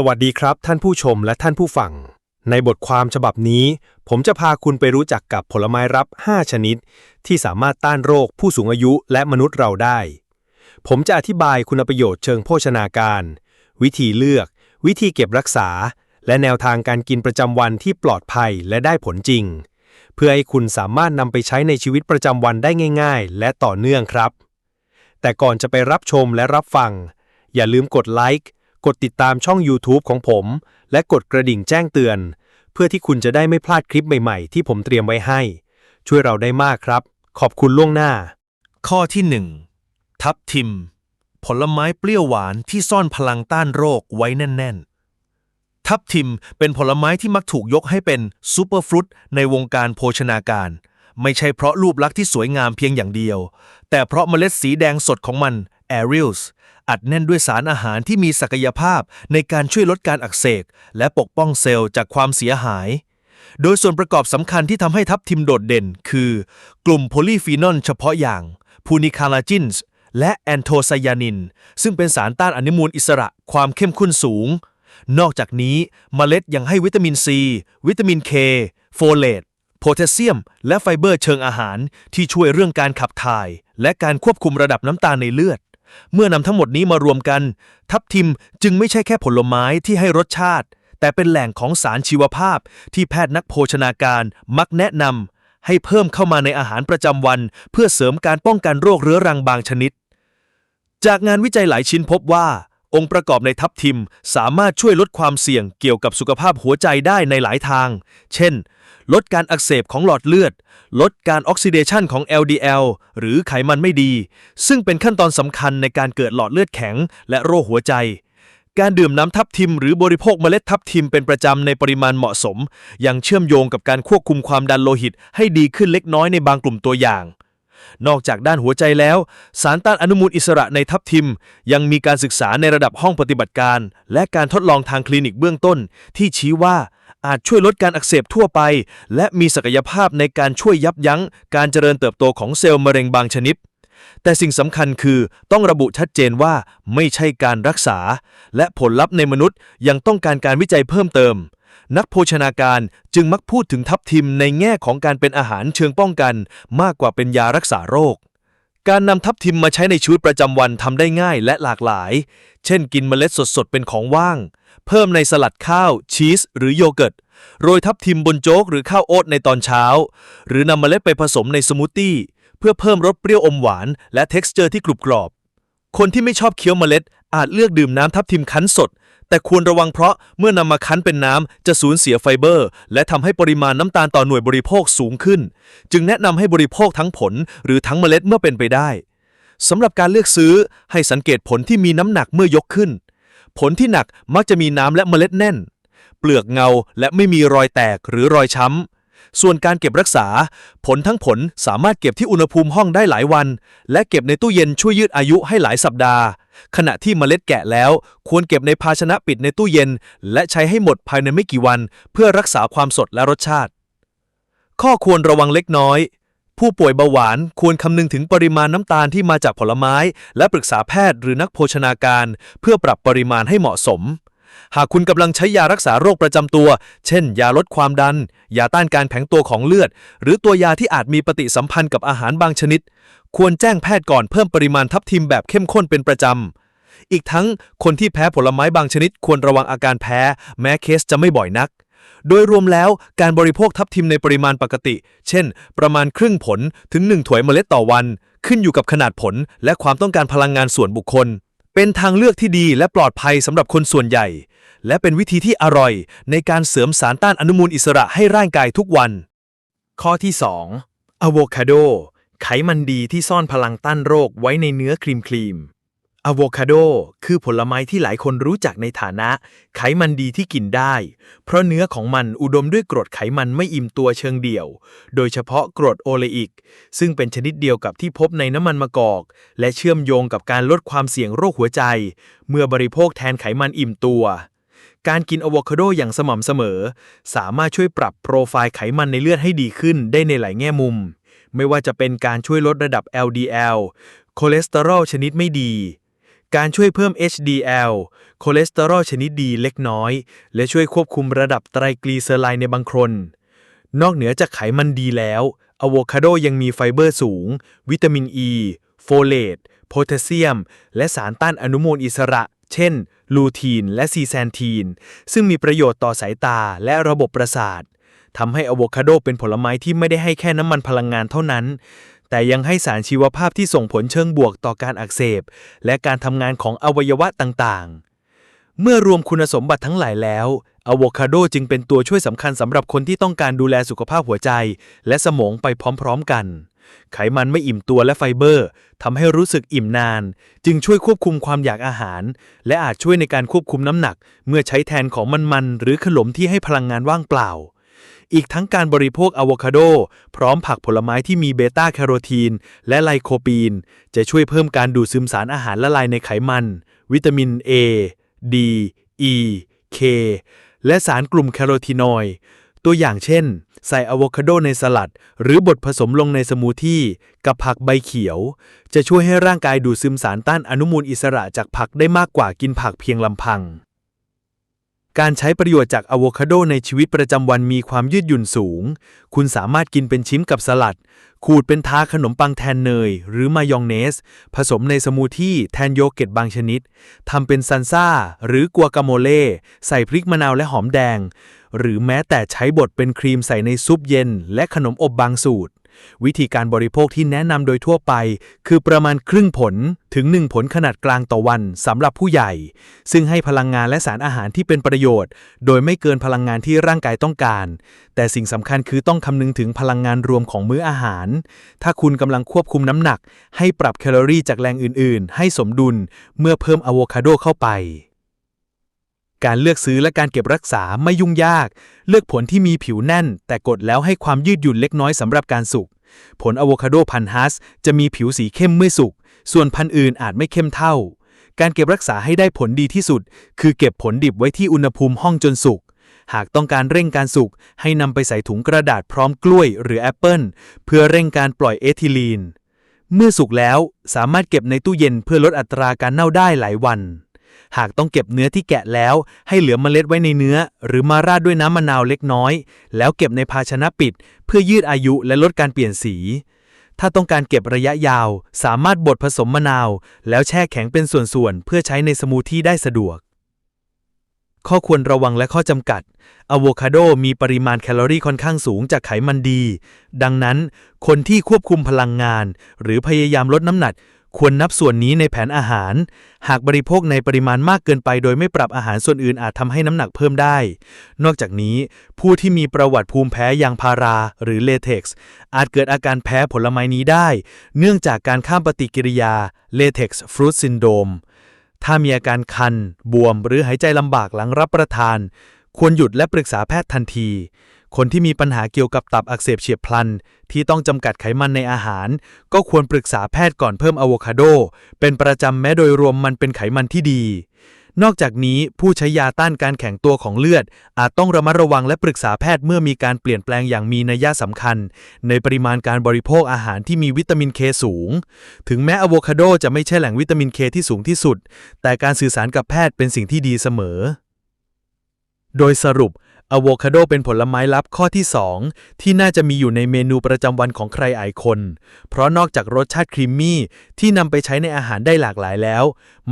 สวัสดีครับท่านผู้ชมและท่านผู้ฟัง ในบทความฉบับนี้ ผมจะพาคุณไปรู้จักกับผลไม้รับ 5 ชนิด ที่สามารถต้านโรคผู้สูงอายุและมนุษย์เราได้ ผมจะอธิบายคุณประโยชน์เชิงโภชนาการ วิธีเลือก วิธีเก็บรักษา และแนวทางการกินประจำวันที่ปลอดภัยและได้ผลจริง เพื่อให้คุณสามารถนำไปใช้ในชีวิตประจำวันได้ง่าย ๆ และต่อเนื่องครับ แต่ก่อนจะไปรับชมและรับฟัง อย่าลืมกดไลค์ กดติดตามช่อง YouTube ของผม และกดกระดิ่งแจ้งเตือน เพื่อที่คุณจะได้ไม่พลาดคลิปใหม่ๆ ที่ผมเตรียมไว้ให้ ช่วยเราได้มากครับ ขอบคุณล่วงหน้า ข้อที่ 1 ทับทิม ผลไม้เปรี้ยวหวานที่ซ่อนพลังต้านโรคไว้แน่น ๆ ทับทิมเป็นผลไม้ที่มักถูกยกให้เป็นซูเปอร์ฟรุตในวงการโภชนาการ ไม่ใช่เพราะรูปลักษณ์ที่สวยงามเพียงอย่างเดียว แต่เพราะเมล็ดสีแดงสดของมัน a r i l s อัดแน่นด้วยสารอาหารที่มีศักยภาพในการช่วยลดการอักเสบและปกป้องเซลล์จากความเสียหาย โดยส่วนประกอบสำคัญที่ทำให้ทับทิมโดดเด่น คือ กลุ่มโพลีฟีนอลเฉพาะอย่างพูนิคาลาจินส์และแอนโทไซยานิน ซึ่งเป็นสารต้านอนุมูลอิสระความเข้มข้นสูง นอกจากนี้เมล็ดยังให้วิตามินซี วิตามินเคโฟเลตโพแทสเซียม และไฟเบอร์เชิงอาหารที่ช่วยเรื่องการขับถ่าย และการควบคุมระดับน้ำตาลในเลือด เมื่อนำทั้งหมดนี้มารวมกัน ทับทิมจึงไม่ใช่แค่ผลไม้ที่ให้รสชาติ แต่เป็นแหล่งของสารชีวภาพที่แพทย์นักโภชนาการมักแนะนำให้เพิ่มเข้ามาในอาหารประจำวัน เพื่อเสริมการป้องกันโรคเรื้อรังบางชนิด จากงานวิจัยหลายชิ้นพบว่า องค์ประกอบในทับทิมสามารถช่วยลดความเสี่ยงเกี่ยวกับสุขภาพหัวใจได้ในหลายทาง เช่น ลดการอักเสบของหลอดเลือด ลดการออกซิเดชันของ LDL หรือไขมันไม่ดี ซึ่งเป็นขั้นตอนสำคัญในการเกิดหลอดเลือดแข็ง และโรคหัวใจ การดื่มน้ำทับทิมหรือบริโภคเมล็ดทับทิมเป็นประจำในปริมาณเหมาะสม ยังเชื่อมโยงกับการควบคุมความดันโลหิต ให้ดีขึ้นเล็กน้อยในบางกลุ่มตัวอย่างนอกจากด้านหัวใจแล้ว สารต้านอนุมูลอิสระในทับทิม ยังมีการศึกษาในระดับห้องปฏิบัติการ และการทดลองทางคลินิกเบื้องต้น ที่ชี้ว่า อาจช่วยลดการอักเสบทั่วไป และมีศักยภาพในการช่วยยับยั้ง การเจริญเติบโตของเซลล์มะเร็งบางชนิด แต่สิ่งสำคัญคือต้องระบุชัดเจนว่าไม่ใช่การรักษา และผลลัพธ์ในมนุษย์ยังต้องการการวิจัยเพิ่มเติม นักโภชนาการจึงมักพูดถึงทับทิมในแง่ของการเป็นอาหารเชิงป้องกัน มากกว่าเป็นยารักษาโรคการนำทับทิมมาใช้ในชีวิตประจำวันทำได้ง่ายและหลากหลาย เช่นกินเมล็ดสดๆ เป็นของว่าง เพิ่มในสลัดข้าว ชีส หรือโยเกิร์ต โรยทับทิมบนโจ๊กหรือข้าวโอ๊ตในตอนเช้า หรือนำเมล็ดไปผสมในสมูทตี้ เพื่อเพิ่มรสเปรี้ยวอมหวาน และ t e x t อร์ที่กรุบกรอบ คนที่ไม่ชอบเคี้ยวเมล็ด อาจเลือกดื่มน้ำทับทิมคั้นสด แต่ควรระวังเพราะเมื่อนำมาคั้นเป็นน้ำจะสูญเสียไฟเบอร์ และทำให้ปริมาณน้ำตาลต่อหน่วยบริโภคสูงขึ้น จึงแนะนำให้บริโภคทั้งผลหรือทั้งเมล็ดเมื่อเป็นไปได้สำหรับการเลือกซื้อให้สังเกตผลที่มีน้ำหนักเมื่อยกขึ้น ผลที่หนักมักจะมีน้ำและเมล็ดแน่น เปลือกเงาและไม่มีรอยแตกหรือรอยช้ำ ส่วนการเก็บรักษา ผลทั้งผลสามารถเก็บที่อุณหภูมิห้องได้หลายวัน และเก็บในตู้เย็นช่วยยืดอายุให้หลายสัปดาห์ ขณะที่เมล็ดแกะแล้ว ควรเก็บในภาชนะปิดในตู้เย็น และใช้ให้หมดภายในไม่กี่วัน เพื่อรักษาความสดและรสชาติ ข้อควรระวังเล็กน้อย ผู้ป่วยเบาหวานควรคำนึงถึงปริมาณน้ำตาลที่มาจากผลไม้ และปรึกษาแพทย์หรือนักโภชนาการ เพื่อปรับปริมาณให้เหมาะสม หากคุณกำลังใช้ยารักษาโรคประจำตัว เช่น ยาลดความดัน ยาต้านการแข็งตัวของเลือด หรือตัวยาที่อาจมีปฏิสัมพันธ์กับอาหารบางชนิด ควรแจ้งแพทย์ก่อนเพิ่มปริมาณทับทิมแบบเข้มข้นเป็นประจำอีกทั้งคนที่แพ้ผลไม้บางชนิดควรระวังอาการแพ้ แม้เคสจะไม่บ่อยนัก โดยรวมแล้วการบริโภคทับทิมในปริมาณปกติ เช่น ประมาณครึ่งผลถึง 1 ถ้วยเมล็ดต่อวัน ขึ้นอยู่กับขนาดผลและความต้องการพลังงานส่วนบุคคล เป็นทางเลือกที่ดีและปลอดภัยสำหรับคนส่วนใหญ่ และเป็นวิธีที่อร่อย ในการเสริมสารต้านอนุมูลอิสระให้ร่างกายทุกวัน ข้อที่ 2อะโวคาโด ไขมันดีที่ซ่อนพลังต้านโรคไว้ในเนื้อครีมครีม อะโวคาโดคือผลไม้ที่หลายคนรู้จักในฐานะ ไขมันดีที่กินได้ เพราะเนื้อของมันอุดมด้วยกรดไขมันไม่อิ่มตัวเชิงเดี่ยว โดยเฉพาะกรดโอเลอิก ซึ่งเป็นชนิดเดียวกับที่พบในน้ำมันมะกอก และเชื่อมโยงกับการลดความเสี่ยงโรคหัวใจ เมื่อบริโภคแทนไขมันอิ่มตัว การกินอะโวคาโดอย่างสม่ำเสมอ สามารถช่วยปรับโปรไฟล์ไขมันในเลือดให้ดีขึ้นได้ในหลายแง่มุม ไม่ว่าจะเป็นการช่วยลดระดับ LDL คอเลสเตอรอลชนิดไม่ดี การช่วยเพิ่ม HDL คอเลสเตอรอลชนิดดีเล็กน้อย และช่วยควบคุมระดับไตรกลีเซอไรด์ในบางคน นอกเหนือจากไขมันดีแล้วอะโวคาโดยังมีไฟเบอร์สูง วิตามินอ e, ีโฟเลตโพแทสเซียม และสารต้านอนุมูลอิสระ เช่น ลูทีน และซีแซนทีน ซึ่งมีประโยชน์ต่อสายตาและระบบประสาททำให้อะโวคาโดเป็นผลไม้ที่ไม่ได้ให้แค่น้ำมันพลังงานเท่านั้น แต่ยังให้สารชีวภาพที่ส่งผลเชิงบวกต่อการอักเสบ และการทำงานของอวัยวะต่างๆ เมื่อรวมคุณสมบัติทั้งหลายแล้วอะโวคาโดจึงเป็นตัวช่วยสำคัญสำหรับคนที่ต้องการดูแลสุขภาพหัวใจ และสมองไปพร้อมๆกัน ไขมันไม่อิ่มตัวและไฟเบอร์ทำให้รู้สึกอิ่มนาน จึงช่วยควบคุมความอยากอาหาร และอาจช่วยในการควบคุมน้ำหนัก เมื่อใช้แทนของมันๆหรือขนมที่ให้พลังงานว่างเปล่า อีกทั้งการบริโภคอะโวคาโด พร้อมผักผลไม้ที่มีเบต้าแคโรทีน และไลโคปีน จะช่วยเพิ่มการดูดซึมสารอาหารละลายในไขมัน วิตามิน A D E K และสารกลุ่มแคโรทีนอยด์ตัวอย่างเช่น ใส่อะโวคาโดในสลัด หรือบดผสมลงในสมูทตี้กับผักใบเขียว จะช่วยให้ร่างกายดูดซึมสารต้านอนุมูลอิสระจากผักได้มากกว่ากินผักเพียงลำพัง การใช้ประโยชน์จากอะโวคาโดในชีวิตประจำวันมีความยืดหยุ่นสูง คุณสามารถกินเป็นชิ้นกับสลัด ขูดเป็นทาขนมปังแทนเนย หรือมายองเนส ผสมในสมูทตี้แทนโยเกิร์ตบางชนิด ทำเป็นซันซ่า หรือกัวกาโมเล่ ใส่พริกมะนาวและหอมแดง หรือแม้แต่ใช้บดเป็นครีมใส่ในซุปเย็น และขนมอบบางสูตร วิธีการบริโภคที่แนะนำโดยทั่วไป คือประมาณครึ่งผลถึง 1 ผลขนาดกลางต่อวันสำหรับผู้ใหญ่ ซึ่งให้พลังงานและสารอาหารที่เป็นประโยชน์ โดยไม่เกินพลังงานที่ร่างกายต้องการ แต่สิ่งสำคัญคือต้องคำนึงถึงพลังงานรวมของมื้ออาหาร ถ้าคุณกำลังควบคุมน้ำหนัก ให้ปรับแคลอรี่จากแหล่งอื่น ๆ ให้สมดุล เมื่อเพิ่มอะโวคาโดเข้าไป การเลือกซื้อและการเก็บรักษาไม่ยุ่งยาก เลือกผลที่มีผิวแน่น แต่กดแล้วให้ความยืดหยุ่นเล็กน้อยสำหรับการสุก ผลอะโวคาโดพันฮัสจะมีผิวสีเข้มเมื่อสุก ส่วนพันธุ์อื่นอาจไม่เข้มเท่า การเก็บรักษาให้ได้ผลดีที่สุด คือเก็บผลดิบไว้ที่อุณหภูมิห้องจนสุก หากต้องการเร่งการสุก ให้นำไปใส่ถุงกระดาษพร้อมกล้วย หรือแอปเปิลเพื่อเร่งการปล่อยเอทิลีน เมื่อสุกแล้วสามารถเก็บในตู้เย็นเพื่อลดอัตราการเน่าได้หลายวัน หากต้องเก็บเนื้อที่แกะแล้ว ให้เหลือเมล็ดไว้ในเนื้อ หรือมาราดด้วยน้ำมะนาวเล็กน้อย แล้วเก็บในภาชนะปิด เพื่อยืดอายุและลดการเปลี่ยนสี ถ้าต้องการเก็บระยะยาว สามารถบดผสมมะนาว แล้วแช่แข็งเป็นส่วนๆเพื่อใช้ในสมูทตี้ได้สะดวกข้อควรระวังและข้อจำกัดอะโวคาโดมีปริมาณแคลอรี่ค่อนข้างสูงจากไขมันดี ดังนั้น คนที่ควบคุมพลังงาน หรือพยายามลดน้ำหนัก ควรนับส่วนนี้ในแผนอาหาร หากบริโภคในปริมาณมากเกินไป โดยไม่ปรับอาหารส่วนอื่นอาจทำให้น้ำหนักเพิ่มได้ นอกจากนี้ ผู้ที่มีประวัติภูมิแพ้ยางพาราหรือเลเท็กซ์อาจเกิดอาการแพ้ผลไม้นี้ได้ เนื่องจากการข้ามปฏิกิริยาเลเท็กซ์ฟรุตซินโดมถ้ามีอาการคัน บวม หรือหายใจลำบากหลังรับประทาน ควรหยุดและปรึกษาแพทย์ทันที คนที่มีปัญหาเกี่ยวกับตับอักเสบเฉียบพลัน ที่ต้องจำกัดไขมันในอาหาร ก็ควรปรึกษาแพทย์ก่อนเพิ่มอะโวคาโด เป็นประจำแม้โดยรวมมันเป็นไขมันที่ดี นอกจากนี้ผู้ใช้ยาต้านการแข็งตัวของเลือด อาจต้องระมัดระวังและปรึกษาแพทย์เมื่อมีการเปลี่ยนแปลงอย่างมีนัยสำคัญ ในปริมาณการบริโภคอาหารที่มีวิตามินเคสูง ถึงแม้อะโวคาโดจะไม่ใช่แหล่งวิตามินเคที่สูงที่สุด แต่การสื่อสารกับแพทย์เป็นสิ่งที่ดีเสมอ โดยสรุป อะโวคาโดเป็นผลไม้ลับข้อที่ 2 ที่น่าจะมีอยู่ในเมนูประจำวันของใครหลายคน เพราะนอกจากรสชาติครีมมี่ที่นำไปใช้ในอาหารได้หลากหลายแล้ว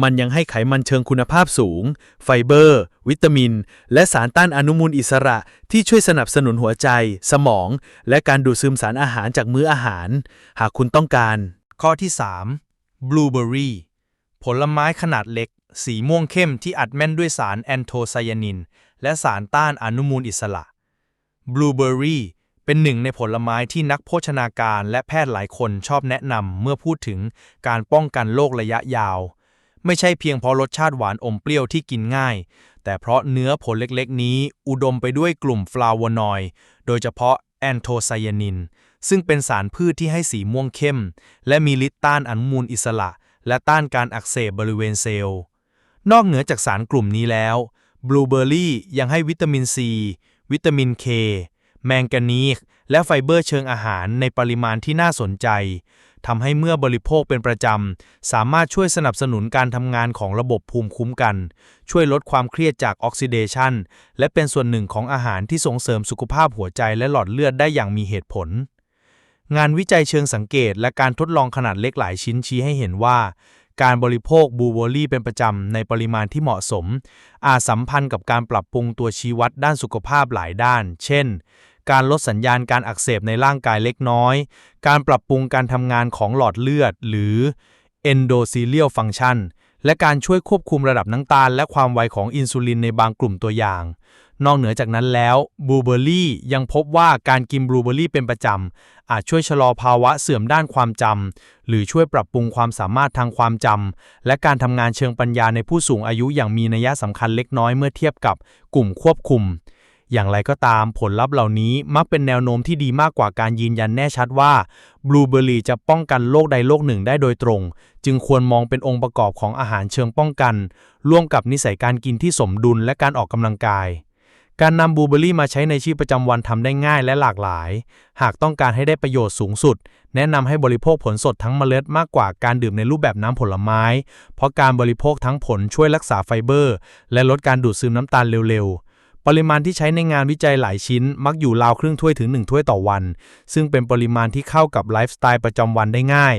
มันยังให้ไขมันเชิงคุณภาพสูง ไฟเบอร์ วิตามิน และสารต้านอนุมูลอิสระ ที่ช่วยสนับสนุนหัวใจ สมอง และการดูดซึมสารอาหารจากมื้ออาหาร หากคุณต้องการ ข้อที่ 3 บลูเบอร์รี่ผลไม้ขนาดเล็ก สีม่วงเข้มที่อัดแน่นด้วยสารแอนโทไซยานิน และสารต้านอนุมูลอิสระบลูเบอร์รี่เป็นหนึ่งในผลไม้ที่นักโภชนาการและแพทย์หลายคนชอบแนะนำเมื่อพูดถึงการป้องกันโรคระยะยาว ไม่ใช่เพียงเพราะรสชาติหวานอมเปรี้ยวที่กินง่าย แต่เพราะเนื้อผลเล็กๆ นี้อุดมไปด้วยกลุ่มฟลาโวนอยด์โดยเฉพาะแอนโทไซยานิน ซึ่งเป็นสารพืชที่ให้สีม่วงเข้ม และมีฤทธิ์ต้านอนุมูลอิสระ และต้านการอักเสบบริเวณเซลล์ นอกเหนือจากสารกลุ่มนี้แล้ว บลูเบอร์รี่ยังให้วิตามินซี วิตามินเค แมงกานีสและไฟเบอร์เชิงอาหารในปริมาณที่น่าสนใจทำให้เมื่อบริโภคเป็นประจำ สามารถช่วยสนับสนุนการทำงานของระบบภูมิคุ้มกัน ช่วยลดความเครียดจากออกซิเดชันและเป็นส่วนหนึ่งของอาหารที่ส่งเสริมสุขภาพหัวใจและหลอดเลือดได้อย่างมีเหตุผล งานวิจัยเชิงสังเกตและการทดลองขนาดเล็กหลายชิ้นชี้ให้เห็นว่า การบริโภคบลูเบอร์รี่เป็นประจำในปริมาณที่เหมาะสม อาจสัมพันธ์กับการปรับปรุงตัวชี้วัดด้านสุขภาพหลายด้าน เช่น การลดสัญญาณการอักเสบในร่างกายเล็กน้อย การปรับปรุงการทำงานของหลอดเลือด หรือ endothelial function และการช่วยควบคุมระดับน้ำตาล และความไวของอินซูลินในบางกลุ่มตัวอย่าง นอกเหนือจากนั้นแล้วบลูเบอร์รี่ยังพบว่าการกินบลูเบอร์รี่เป็นประจำ อาจช่วยชะลอภาวะเสื่อมด้านความจำ หรือช่วยปรับปรุงความสามารถทางความจำ และการทำงานเชิงปัญญาในผู้สูงอายุอย่างมีนัยสำคัญเล็กน้อยเมื่อเทียบกับกลุ่มควบคุม อย่างไรก็ตามผลลัพธ์เหล่านี้มักเป็นแนวโน้มที่ดีมากกว่าการยืนยันแน่ชัดว่าบลูเบอร์รี่จะป้องกันโรคใดโรคหนึ่งได้โดยตรง จึงควรมองเป็นองค์ประกอบของอาหารเชิงป้องกัน ร่วมกับนิสัยการกินที่สมดุลและการออกกำลังกาย การนำบลูเบอรี่มาใช้ในชีวิตประจำวันทำได้ง่ายและหลากหลาย หากต้องการให้ได้ประโยชน์สูงสุด แนะนำให้บริโภคผลสดทั้งเมล็ดมากกว่าการดื่มในรูปแบบน้ำผลไม้ เพราะการบริโภคทั้งผลช่วยรักษาไฟเบอร์ และลดการดูดซึมน้ำตาลเร็วๆ ปริมาณที่ใช้ในงานวิจัยหลายชิ้น มักอยู่ราวครึ่งถ้วยถึง 1 ถ้วยต่อวัน ซึ่งเป็นปริมาณที่เข้ากับไลฟ์สไตล์ประจำวันได้ง่าย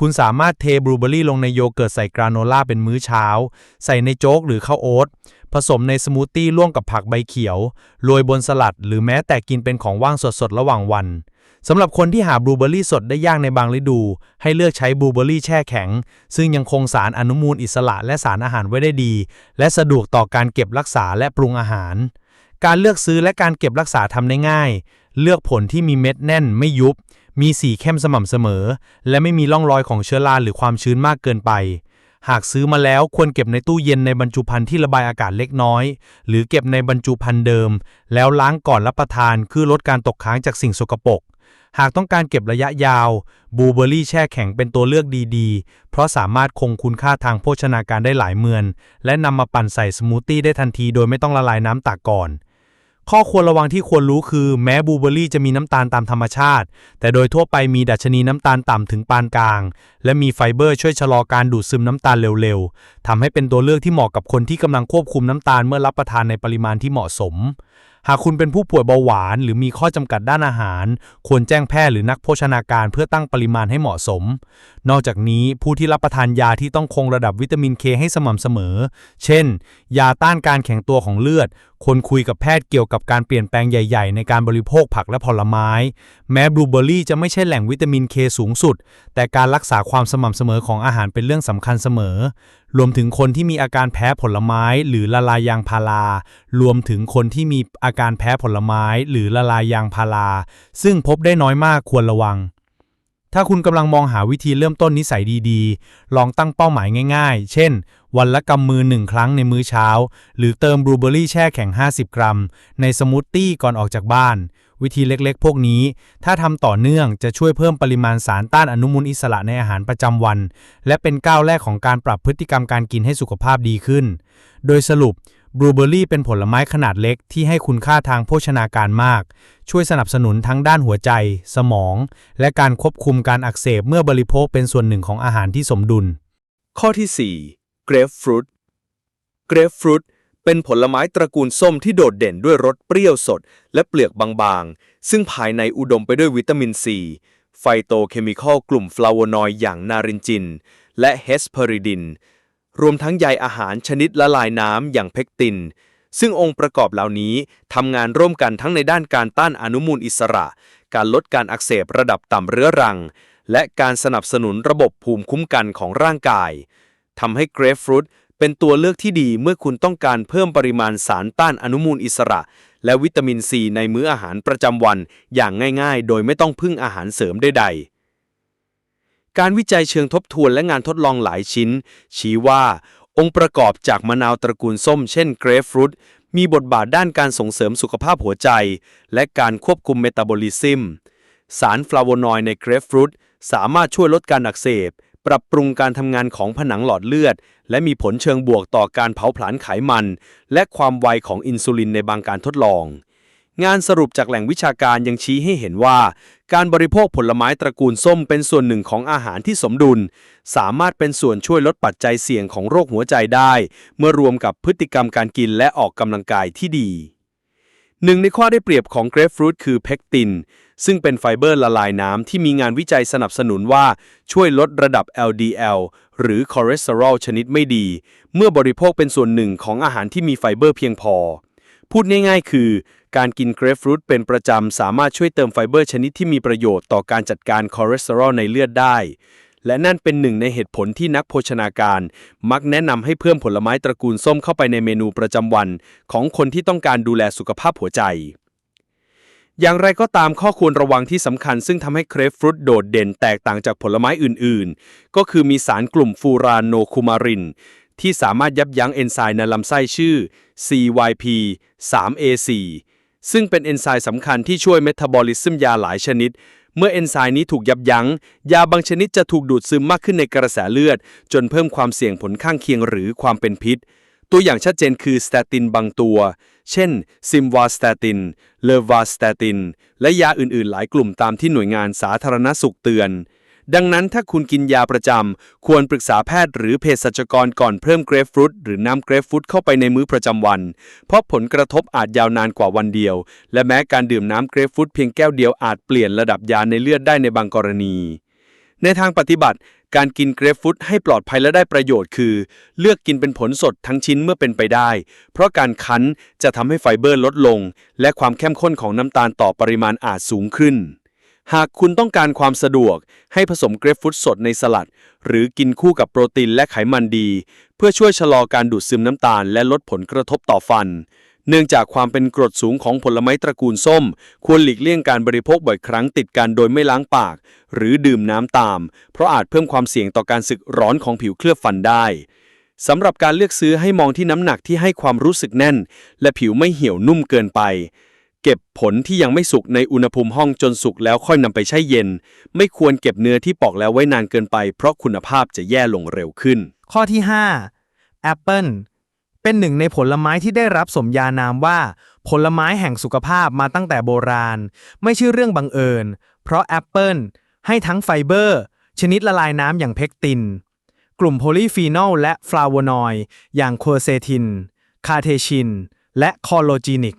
คุณสามารถเทบลูเบอรี่ลงในโยเกิร์ตใส่กราโนล่าเป็นมื้อเช้า ใส่ในโจ๊กหรือข้าวโอ๊ต ผสมในสมูทตี้ร่วมกับผักใบเขียวโรยบนสลัด หรือแม้แต่กินเป็นของว่างสดๆ ระหว่างวันสำหรับคนที่หาบลูเบอร์รี่สดได้ยากในบางฤดู ให้เลือกใช้บลูเบอร์รี่แช่แข็ง ซึ่งยังคงสารอนุมูลอิสระและสารอาหารไว้ได้ดี และสะดวกต่อการเก็บรักษาและปรุงอาหาร การเลือกซื้อและการเก็บรักษาทำได้ง่าย เลือกผลที่มีเม็ดแน่นไม่ยุบ มีสีเข้มสม่ำเสมอ และไม่มีร่องรอยของเชื้อราหรือความชื้นมากเกินไป หากซื้อมาแล้วควรเก็บในตู้เย็นในบรรจุภัณฑ์ที่ระบายอากาศเล็กน้อย หรือเก็บในบรรจุภัณฑ์เดิม แล้วล้างก่อนรับประทานคือลดการตกค้างจากสิ่งสกปรกหากต้องการเก็บระยะยาวบลูเบอร์รี่แช่แข็งเป็นตัวเลือกดีๆ เพราะสามารถคงคุณค่าทางโภชนาการได้หลายเมือน และนำมาปั่นใส่สมูทตี้ได้ทันทีโดยไม่ต้องละลายน้ำตากก่อน ข้อควรระวังที่ควรรู้คือแม้บลูเบอร์รี่จะมีน้ำตาลตามธรรมชาติ แต่โดยทั่วไปมีดัชนีน้ำตาลต่ำถึงปานกลาง และมีไฟเบอร์ช่วยชะลอการดูดซึมน้ำตาลเร็วๆทำให้เป็นตัวเลือกที่เหมาะกับคนที่กำลังควบคุมน้ำตาลเมื่อรับประทานในปริมาณที่เหมาะสม หากคุณเป็นผู้ป่วยเบาหวาน หรือมีข้อจำกัดด้านอาหาร ควรแจ้งแพทย์หรือนักโภชนาการเพื่อตั้งปริมาณให้เหมาะสม นอกจากนี้ผู้ที่รับประทานยาที่ต้องคงระดับวิตามินเคให้สม่ำเสมอ เช่น ยาต้านการแข็งตัวของเลือด ควรคุยกับแพทย์เกี่ยวกับการเปลี่ยนแปลงใหญ่ ๆ ในการบริโภคผักและผลไม้ แม้บลูเบอร์รี่จะไม่ใช่แหล่งวิตามินเคสูงสุด แต่การรักษาความสม่ำเสมอของอาหารเป็นเรื่องสำคัญเสมอ รวมถึงคนที่มีอาการแพ้ผลไม้หรือละลายยางพารา รวมถึงคนที่มีอาการแพ้ผลไม้หรือละลายยางพารา ซึ่งพบได้น้อยมากควรระวัง ถ้าคุณกำลังมองหาวิธีเริ่มต้นนิสัยดีๆ ลองตั้งเป้าหมายง่ายๆ เช่น วันละกำมือหนึ่งครั้งในมื้อเช้า หรือเติมบลูเบอร์รี่แช่แข็ง 50 กรัม ในสมูทตี้ก่อนออกจากบ้าน วิธีเล็กๆ พวกนี้ ถ้าทำต่อเนื่องจะช่วยเพิ่มปริมาณสารต้านอนุมูลอิสระในอาหารประจำวัน และเป็นก้าวแรกของการปรับพฤติกรรมการกินให้สุขภาพดีขึ้น โดยสรุปบลูเบอร์รี่เป็นผลไม้ขนาดเล็กที่ให้คุณค่าทางโภชนาการมาก ช่วยสนับสนุนทั้งด้านหัวใจ สมอง และการควบคุมการอักเสบเมื่อบริโภคเป็นส่วนหนึ่งของอาหารที่สมดุล ข้อที่4 Grapefruit Grapefruit เเป็นผลไม้ตระกูลส้มที่โดดเด่นด้วยรสเปรี้ยวสด และเปลือกบางๆ ซึ่งภายในอุดมไปด้วยวิตามินซี ไฟโตเคมีคอลกลุ่มฟลาวโวนอยด์อย่างนารินจิน และเฮสเพอริดิน รวมทั้งใยอาหารชนิดละลายน้ำอย่างเพกติน ซึ่งองค์ประกอบเหล่านี้ทำงานร่วมกันทั้งในด้านการต้านอนุมูลอิสระ การลดการอักเสบระดับต่ำเรื้อรัง และการสนับสนุนระบบภูมิคุ้มกันของร่างกายทำให้เกรฟฟรุต เป็นตัวเลือกที่ดีเมื่อคุณต้องการเพิ่มปริมาณสารต้านอนุมูลอิสระ และวิตามินซีในมื้ออาหารประจำวันอย่างง่ายๆ โดยไม่ต้องพึ่งอาหารเสริมใดๆการวิจัยเชิงทบทวนและงานทดลองหลายชิ้น ชี้ว่า องค์ประกอบจากมะนาวตระกูลส้มเช่นเกรฟฟรุตมีบทบาทด้านการส่งเสริมสุขภาพหัวใจ และการควบคุมเมตาบอลิซึม สารฟลาโวนอยด์ในเกรฟฟรุตสามารถช่วยลดการอักเสบ ปรับปรุงการทำงานของผนังหลอดเลือด และมีผลเชิงบวกต่อการเผาผลาญไขมัน และความไวของอินซูลินในบางการทดลอง งานสรุปจากแหล่งวิชาการยังชี้ให้เห็นว่า การบริโภคผลไม้ตระกูลส้มเป็นส่วนหนึ่งของอาหารที่สมดุล สามารถเป็นส่วนช่วยลดปัจจัยเสี่ยงของโรคหัวใจได้ เมื่อรวมกับพฤติกรรมการกินและออกกำลังกายที่ดีหนึ่งในข้อได้เปรียบของเกรฟฟรุตคือเพกติน ซึ่งเป็นไฟเบอร์ละลายน้ำที่มีงานวิจัยสนับสนุนว่าช่วยลดระดับ LDL หรือคอเลสเตอรอลชนิดไม่ดี เมื่อบริโภคเป็นส่วนหนึ่งของอาหารที่มีไฟเบอร์เพียงพอ พูดง่ายๆ คือ การกินเกรฟฟรุตเป็นประจำ สามารถช่วยเติมไฟเบอร์ชนิดที่มีประโยชน์ต่อการจัดการคอเลสเตอรอลในเลือดได้ และนั่นเป็นหนึ่งในเหตุผลที่นักโภชนาการ มักแนะนำให้เพิ่มผลไม้ตระกูลส้มเข้าไปในเมนูประจำวัน ของคนที่ต้องการดูแลสุขภาพหัวใจ อย่างไรก็ตามข้อควรระวังที่สำคัญซึ่งทำให้เครฟฟรุตโดดเด่นแตกต่างจากผลไม้อื่น ๆ ก็คือมีสารกลุ่มฟูรานโนคูมาริน ที่สามารถยับยั้งเอนไซม์ในลำไส้ชื่อ CYP 3A4 ซึ่งเป็นเอนไซม์สำคัญที่ช่วยเมตาบอลิซึมยาหลายชนิด เมื่อเอนไซม์นี้ถูกยับยัง้ง ยาบางชนิดจะถูกดูดซึมมากขึ้นในกระแสเลือด จนเพิ่มความเสี่ยงผลข้างเคียงหรือความเป็นพิษ ตัวอย่างชัดเจนคือสเตตินบางตัว เช่นซิมวาสเตติน เลวาสเตติน และยาอื่น ๆ หลายกลุ่มตามที่หน่วยงานสาธารณสุขเตือน ดังนั้นถ้าคุณกินยาประจำ ควรปรึกษาแพทย์หรือเภสัชกรก่อนเพิ่มเกรฟฟรุตหรือน้ำเกรฟฟรุตเข้าไปในมื้อประจำวัน เพราะผลกระทบอาจยาวนานกว่าวันเดียว และแม้การดื่มน้ำเกรฟฟรุตเพียงแก้วเดียวอาจเปลี่ยนระดับยาในเลือดได้ในบางกรณี ในทางปฏิบัติ การกินเกรฟฟรุตให้ปลอดภัยและได้ประโยชน์คือ เลือกกินเป็นผลสดทั้งชิ้นเมื่อเป็นไปได้ เพราะการคั้นจะทำให้ไฟเบอร์ลดลง และความเข้มข้นของน้ำตาลต่อปริมาณอาจสูงขึ้น หากคุณต้องการความสะดวก ให้ผสมเกรฟฟรุตสดในสลัด หรือกินคู่กับโปรตีนและไขมันดี เพื่อช่วยชะลอการดูดซึมน้ำตาลและลดผลกระทบต่อฟัน เนื่องจากความเป็นกรดสูงของผลไม้ตระกูลส้ม ควรหลีกเลี่ยงการบริโภคบ่อยครั้งติดกันโดยไม่ล้างปาก หรือดื่มน้ำตาม เพราะอาจเพิ่มความเสี่ยงต่อการสึกร้อนของผิวเคลือบฟันได้สำหรับการเลือกซื้อให้มองที่น้ำหนักที่ให้ความรู้สึกแน่น และผิวไม่เหี่ยวนุ่มเกินไป เก็บผลที่ยังไม่สุกในอุณหภูมิห้องจนสุกแล้วค่อยนำไปแช่เย็น ไม่ควรเก็บเนื้อที่ปอกแล้วไว้นานเกินไป เพราะคุณภาพจะแย่ลงเร็วขึ้น ข้อที่5แอป เป็นหนึ่งในผลไม้ที่ได้รับสมญานามว่า ผลไม้แห่งสุขภาพมาตั้งแต่โบราณ ไม่ใช่เรื่องบังเอิญ เพราะแอปเปิลให้ทั้งไฟเบอร์ ชนิดละลายน้ำอย่างเพกติน กลุ่มโพลีฟีนอลและฟลาโวนอยด์อย่างโคเซติน คาเทชิน และคอโลจีนิก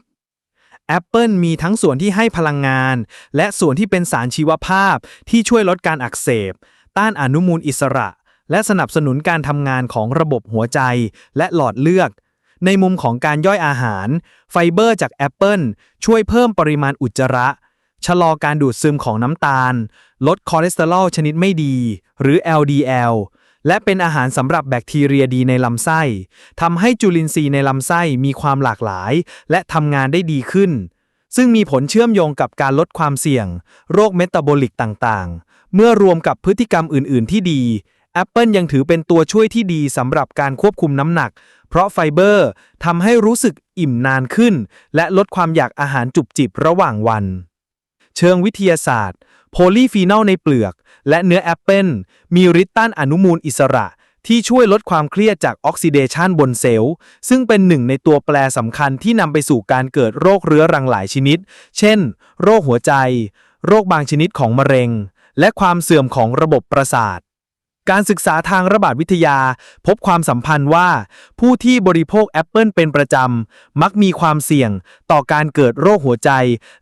แอปเปิลมีทั้งส่วนที่ให้พลังงาน และส่วนที่เป็นสารชีวภาพที่ช่วยลดการอักเสบ ต้านอนุมูลอิสระ และสนับสนุนการทำงานของระบบหัวใจและหลอดเลือดในมุมของการย่อยอาหาร ไฟเบอร์จากแอปเปิลช่วยเพิ่มปริมาณอุจจาระ ชะลอการดูดซึมของน้ำตาล ลดคอเลสเตอรอลชนิดไม่ดี หรือ LDL และเป็นอาหารสำหรับแบคทีเรียดีในลำไส้ทำให้จุลินทรีย์ในลำไส้มีความหลากหลาย และทำงานได้ดีขึ้น ซึ่งมีผลเชื่อมโยงกับการลดความเสี่ยง โรคเมตาบอลิกต่างๆ เมื่อรวมกับพฤติกรรมอื่น ๆ ที่ดี แอปเปิลยังถือเป็นตัวช่วยที่ดีสำหรับการควบคุมน้ำหนัก เพราะไฟเบอร์ทำให้รู้สึกอิ่มนานขึ้น และลดความอยากอาหารจุบจิบระหว่างวัน เชิงวิทยาศาสตร์ โพลีฟีนอลในเปลือก และเนื้อแอปเปิลมีฤทธิ์ต้านอนุมูลอิสระ ที่ช่วยลดความเครียดจากออกซิเดชันบนเซลล์ ซึ่งเป็นหนึ่งในตัวแปรสำคัญที่นำไปสู่การเกิดโรคเรื้อรังหลายชนิด เช่น โรคหัวใจ โรคบางชนิดของมะเร็ง และความเสื่อมของระบบประสาท การศึกษาทางระบาดวิทยา พบความสัมพันธ์ว่า ผู้ที่บริโภคแอปเปิลเป็นประจำ มักมีความเสี่ยง ต่อการเกิดโรคหัวใจ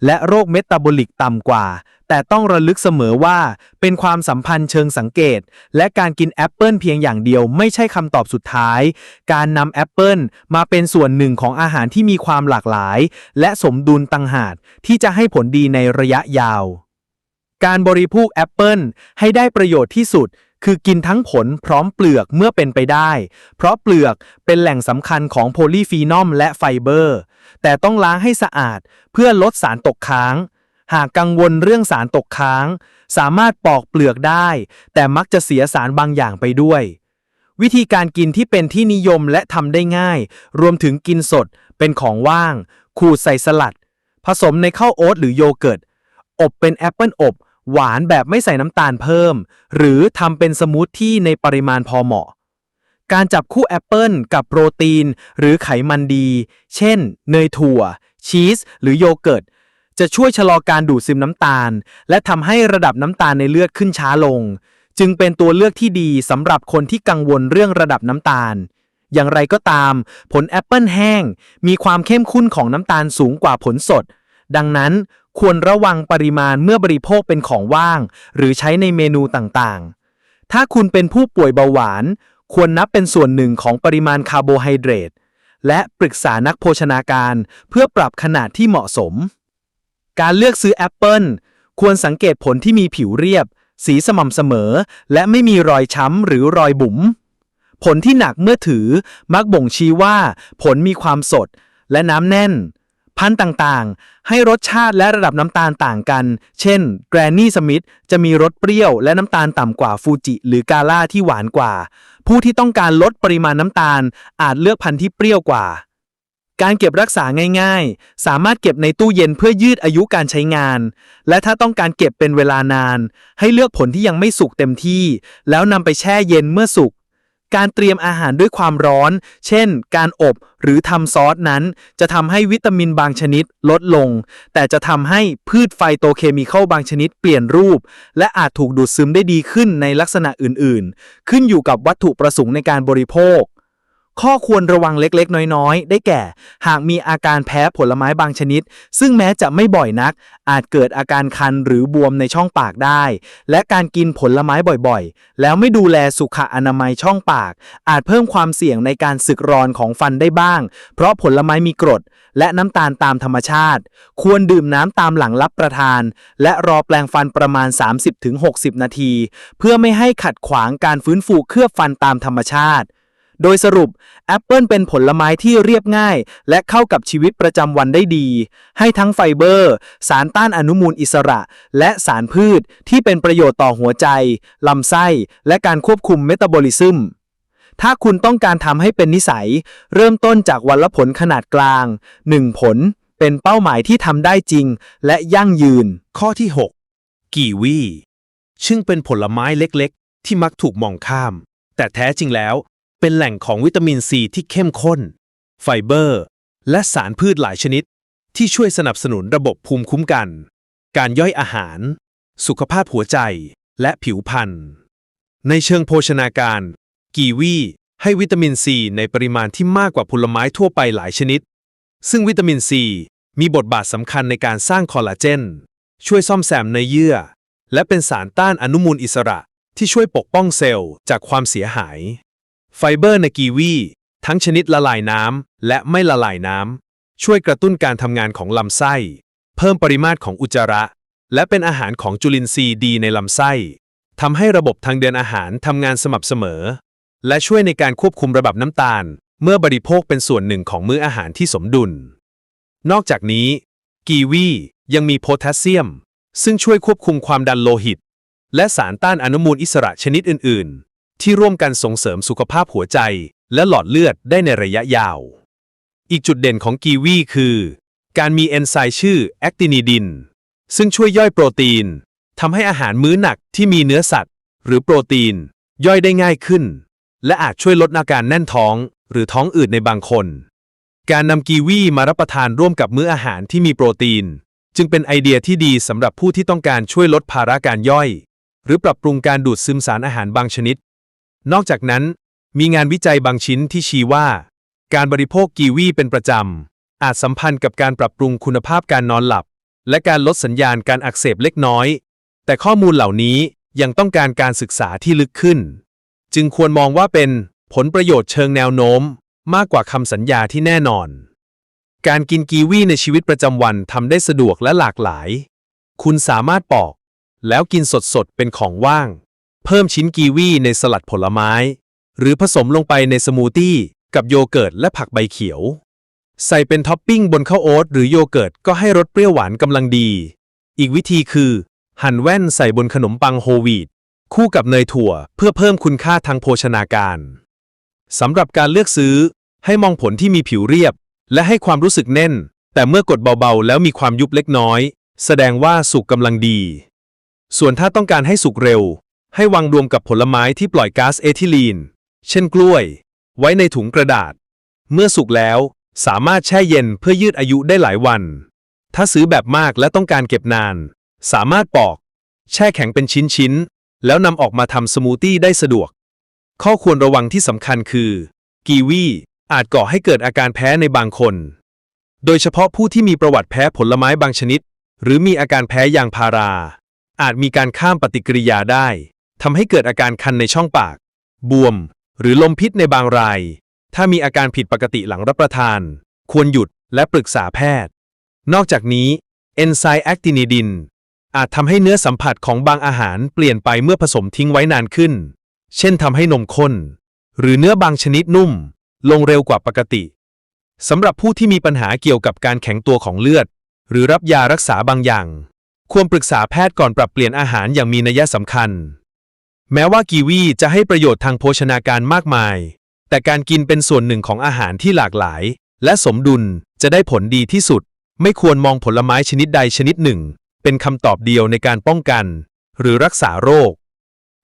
และโรคเมตาบอลิกต่ำกว่า แต่ต้องระลึกเสมอว่า เป็นความสัมพันธ์เชิงสังเกต และการกินแอปเปิลเพียงอย่างเดียวไม่ใช่คำตอบสุดท้าย การนำแอปเปิลมาเป็นส่วนหนึ่งของอาหารที่มีความหลากหลาย และสมดุลต่างหากที่จะให้ผลดีในระยะยาว การบริโภคแอปเปิลให้ได้ประโยชน์ที่สุด คือกินทั้งผลพร้อมเปลือกเมื่อเป็นไปได้ เพราะเปลือกเป็นแหล่งสำคัญของโพลีฟีนอลและไฟเบอร์ แต่ต้องล้างให้สะอาดเพื่อลดสารตกค้าง หากกังวลเรื่องสารตกค้าง สามารถปอกเปลือกได้ แต่มักจะเสียสารบางอย่างไปด้วย วิธีการกินที่เป็นที่นิยมและทำได้ง่าย รวมถึงกินสดเป็นของว่าง ขูดใส่สลัด ผสมในข้าวโอ๊ตหรือโยเกิร์ตอบเป็นแอปเปิลอบ หวานแบบไม่ใส่น้ำตาลเพิ่ม หรือทำเป็นสมูทตี้ในปริมาณพอเหมาะ การจับคู่แอปเปิลกับโปรตีน หรือไขมันดี เช่น เนยถั่ว ชีส หรือโยเกิร์ต จะช่วยชะลอการดูดซึมน้ำตาล และทำให้ระดับน้ำตาลในเลือดขึ้นช้าลง จึงเป็นตัวเลือกที่ดีสำหรับคนที่กังวลเรื่องระดับน้ำตาลอย่างไรก็ตาม ผลแอปเปิลแห้ง มีความเข้มข้นของน้ำตาลสูงกว่าผลสด ดังนั้น ควรระวังปริมาณเมื่อบริโภคเป็นของว่าง หรือใช้ในเมนูต่างๆ ถ้าคุณเป็นผู้ป่วยเบาหวาน ควรนับเป็นส่วนหนึ่งของปริมาณคาร์โบไฮเดรตและปรึกษานักโภชนาการเพื่อปรับขนาดที่เหมาะสม การเลือกซื้อแอปเปิลควรสังเกตผลที่มีผิวเรียบ สีสม่ำเสมอ และไม่มีรอยช้ำหรือรอยบุ๋ม ผลที่หนักเมื่อถือมักบ่งชี้ว่า ผลมีความสดและน้ำแน่น พันธุ์ต่างๆ ให้รสชาติและระดับน้ำตาลต่างกัน เช่น แกรนนี่สมิธจะมีรสเปรี้ยวและน้ำตาลต่ำกว่าฟูจิหรือกาล่าที่หวานกว่า ผู้ที่ต้องการลดปริมาณน้ำตาล อาจเลือกพันธุ์ที่เปรี้ยวกว่า การเก็บรักษาง่ายๆ สามารถเก็บในตู้เย็นเพื่อยืดอายุการใช้งาน และถ้าต้องการเก็บเป็นเวลานาน ให้เลือกผลที่ยังไม่สุกเต็มที่ แล้วนำไปแช่เย็นเมื่อสุก การเตรียมอาหารด้วยความร้อน เช่น การอบหรือทำซอสนั้น จะทำให้วิตามินบางชนิดลดลง แต่จะทำให้พืชไฟโตเคมีเข้าบางชนิดเปลี่ยนรูป และอาจถูกดูดซึมได้ดีขึ้นในลักษณะอื่น ๆ ขึ้นอยู่กับวัตถุประสงค์ในการบริโภค ข้อควรระวังเล็กๆ น้อยๆ ได้แก่ หากมีอาการแพ้ผลไม้บางชนิด ซึ่งแม้จะไม่บ่อยนัก อาจเกิดอาการคันหรือบวมในช่องปากได้ และการกินผลไม้บ่อยๆ แล้วไม่ดูแลสุขอนามัยช่องปาก อาจเพิ่มความเสี่ยงในการสึกรอนของฟันได้บ้าง เพราะผลไม้มีกรด และน้ำตาลตามธรรมชาติ ควรดื่มน้ำตามหลังรับประทาน และรอแปลงฟันประมาณ 30-60 นาที เพื่อไม่ให้ขัดขวางการฟื้นฟูเคลือบฟันตามธรรมชาติ โดยสรุปแอปเปิลเป็นผลไม้ที่เรียบง่าย และเข้ากับชีวิตประจำวันได้ดี ให้ทั้งไฟเบอร์ สารต้านอนุมูลอิสระ และสารพืชที่เป็นประโยชน์ต่อหัวใจ ลำไส้ และการควบคุมเมตาบอลิซึมถ้าคุณต้องการทำให้เป็นนิสัย เริ่มต้นจากวันละผลขนาดกลาง 1 ผลเป็นเป้าหมายที่ทำได้จริง และยั่งยืน ข้อที่ 6 กีวีซึ่งเป็นผลไม้เล็กๆ ที่มักถูกมองข้าม แต่แท้จริงแล้ว เป็นแหล่งของวิตามินซีที่เข้มข้น ไฟเบอร์ และสารพืชหลายชนิด ที่ช่วยสนับสนุนระบบภูมิคุ้มกัน การย่อยอาหาร สุขภาพหัวใจ และผิวพรรณ ในเชิงโภชนาการ กีวีให้วิตามินซีในปริมาณที่มากกว่าผลไม้ทั่วไปหลายชนิด ซึ่งวิตามินซีมีบทบาทสำคัญในการสร้างคอลลาเจน ช่วยซ่อมแซมเนื้อเยื่อ และเป็นสารต้านอนุมูลอิสระที่ช่วยปกป้องเซลล์จากความเสียหาย ไฟเบอร์ในกีวีทั้งชนิดละลายน้ำและไม่ละลายน้ำช่วยกระตุ้นการทำงานของลำไส้ เพิ่มปริมาตรของอุจจาระ และเป็นอาหารของจุลินทรีย์ดีในลำไส้ทำให้ระบบทางเดินอาหารทำงานสม่ำเสมอ และช่วยในการควบคุมระดับน้ำตาล เมื่อบริโภคเป็นส่วนหนึ่งของมื้ออาหารที่สมดุล นอกจากนี้ กีวียังมีโพแทสเซียม ซึ่งช่วยควบคุมความดันโลหิต และสารต้านอนุมูลอิสระชนิดอื่น ๆ ที่ร่วมกันส่งเสริมสุขภาพหัวใจ และหลอดเลือดได้ในระยะยาว อีกจุดเด่นของกีวีคือ การมีเอนไซม์ชื่อแอคตินิดิน ซึ่งช่วยย่อยโปรตีนทำให้อาหารมื้อหนักที่มีเนื้อสัตว์ หรือโปรตีน ย่อยได้ง่ายขึ้น และอาจช่วยลดอาการแน่นท้อง หรือท้องอืดในบางคน การนำกีวีมารับประทานร่วมกับมื้ออาหารที่มีโปรตีน จึงเป็นไอเดียที่ดีสำหรับผู้ที่ต้องการช่วยลดภาระการย่อย หรือปรับปรุงการดูดซึมสารอาหารบางชนิด นอกจากนั้น มีงานวิจัยบางชิ้นที่ชี้ว่า การบริโภคกีวีเป็นประจำ อาจสัมพันธ์กับการปรับปรุงคุณภาพการนอนหลับ และการลดสัญญาณการอักเสบเล็กน้อย แต่ข้อมูลเหล่านี้ยังต้องการการศึกษาที่ลึกขึ้น จึงควรมองว่าเป็นผลประโยชน์เชิงแนวโน้ม มากกว่าคำสัญญาที่แน่นอน การกินกีวีในชีวิตประจำวันทำได้สะดวกและหลากหลาย คุณสามารถปอก แล้วกินสดๆเป็นของว่าง เพิ่มชิ้นกีวีในสลัดผลไม้ หรือผสมลงไปในสมูทตี้ กับโยเกิร์ตและผักใบเขียว ใส่เป็นท็อปปิ้งบนข้าวโอ๊ตหรือโยเกิร์ตก็ให้รสเปรี้ยวหวานกำลังดี อีกวิธีคือ หั่นแว่นใส่บนขนมปังโฮลวีตคู่กับเนยถั่วเพื่อเพิ่มคุณค่าทางโภชนาการสำหรับการเลือกซื้อ ให้มองผลที่มีผิวเรียบ และให้ความรู้สึกแน่น แต่เมื่อกดเบาๆ แล้วมีความยุบเล็กน้อย แสดงว่าสุกกำลังดี ส่วนถ้าต้องการให้สุกเร็ว ให้วางรวมกับผลไม้ที่ปล่อยก๊าซเอทิลีน เช่นกล้วย ไว้ในถุงกระดาษ เมื่อสุกแล้วสามารถแช่เย็นเพื่อยืดอายุได้หลายวัน ถ้าซื้อแบบมากและต้องการเก็บนาน สามารถปอก แช่แข็งเป็นชิ้นๆ แล้วนำออกมาทำสมูทตี้ได้สะดวก ข้อควรระวังที่สำคัญคือ กีวีอาจก่อให้เกิดอาการแพ้ในบางคน โดยเฉพาะผู้ที่มีประวัติแพ้ผลไม้บางชนิด หรือมีอาการแพ้ยางพารา อาจมีการข้ามปฏิกิริยาได้ ทำให้เกิดอาการคันในช่องปาก บวม หรือลมพิษในบางราย ถ้ามีอาการผิดปกติหลังรับประทาน ควรหยุดและปรึกษาแพทย์ นอกจากนี้เอนไซม์แอคตินิดินอาจทำให้เนื้อสัมผัสของบางอาหารเปลี่ยนไปเมื่อผสมทิ้งไว้นานขึ้น เช่นทำให้นมข้น หรือเนื้อบางชนิดนุ่ม ลงเร็วกว่าปกติสำหรับผู้ที่มีปัญหาเกี่ยวกับการแข็งตัวของเลือด หรือรับยารักษาบางอย่าง ควรปรึกษาแพทย์ก่อนปรับเปลี่ยนอาหารอย่างมีนัยสำคัญ แม้ว่ากีวีจะให้ประโยชน์ทางโภชนาการมากมาย แต่การกินเป็นส่วนหนึ่งของอาหารที่หลากหลาย และสมดุลจะได้ผลดีที่สุด ไม่ควรมองผลไม้ชนิดใดชนิดหนึ่ง เป็นคำตอบเดียวในการป้องกัน หรือรักษาโรค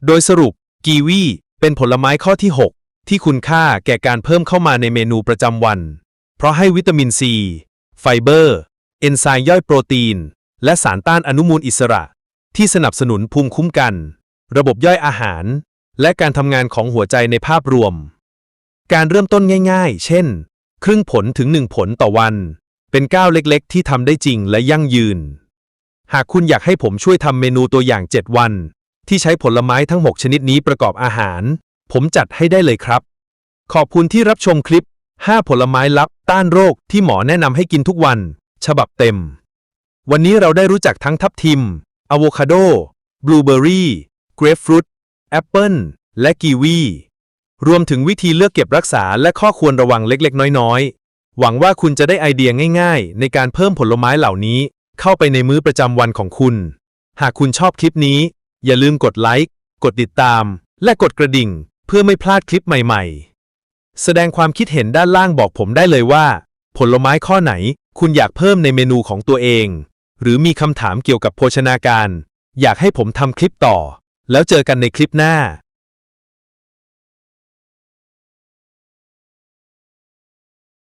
โดยสรุป กีวีเป็นผลไม้ข้อที่ 6 ที่คุณค่าแก่การเพิ่มเข้ามาในเมนูประจำวัน เพราะให้วิตามินซี ไฟเบอร์ เอนไซม์ย่อยโปรตีน และสารต้านอนุมูลอิสระ ที่สนับสนุนภูมิคุ้มกัน ระบบย่อยอาหาร และการทำงานของหัวใจในภาพรวม การเริ่มต้นง่ายๆ เช่น ครึ่งผลถึง1ผลต่อวัน เป็นก้าวเล็กๆ ที่ทำได้จริงและยั่งยืน หากคุณอยากให้ผมช่วยทำเมนูตัวอย่าง 7 วัน ที่ใช้ผลไม้ทั้ง 6 ชนิดนี้ประกอบอาหาร ผมจัดให้ได้เลยครับ ขอบคุณที่รับชมคลิป 5 ผลไม้ลับต้านโรคที่หมอแนะนำให้กินทุกวัน ฉบับเต็ม วันนี้เราได้รู้จักทั้งทับทิมอะโวคาโด บลูเบอร์รี่ เกรฟฟรุตแอปเปิลและกีวีรวมถึงวิธีเลือกเก็บรักษาและข้อควรระวังเล็กๆ น้อยๆ หวังว่าคุณจะได้ไอเดียง่ายๆ ในการเพิ่มผลไม้เหล่านี้ เข้าไปในมื้อประจำวันของคุณ หากคุณชอบคลิปนี้ อย่าลืมกดไลค์กดติดตาม และกดกระดิ่ง เพื่อไม่พลาดคลิปใหม่ๆ แสดงความคิดเห็นด้านล่างบอกผมได้เลยว่า ผลไม้ข้อไหนคุณอยากเพิ่มในเมนูของตัวเอง หรือมีคำถามเกี่ยวกับโภชนาการ อยากให้ผมทำคลิปต่อ แล้วเจอกันในคลิปหน้า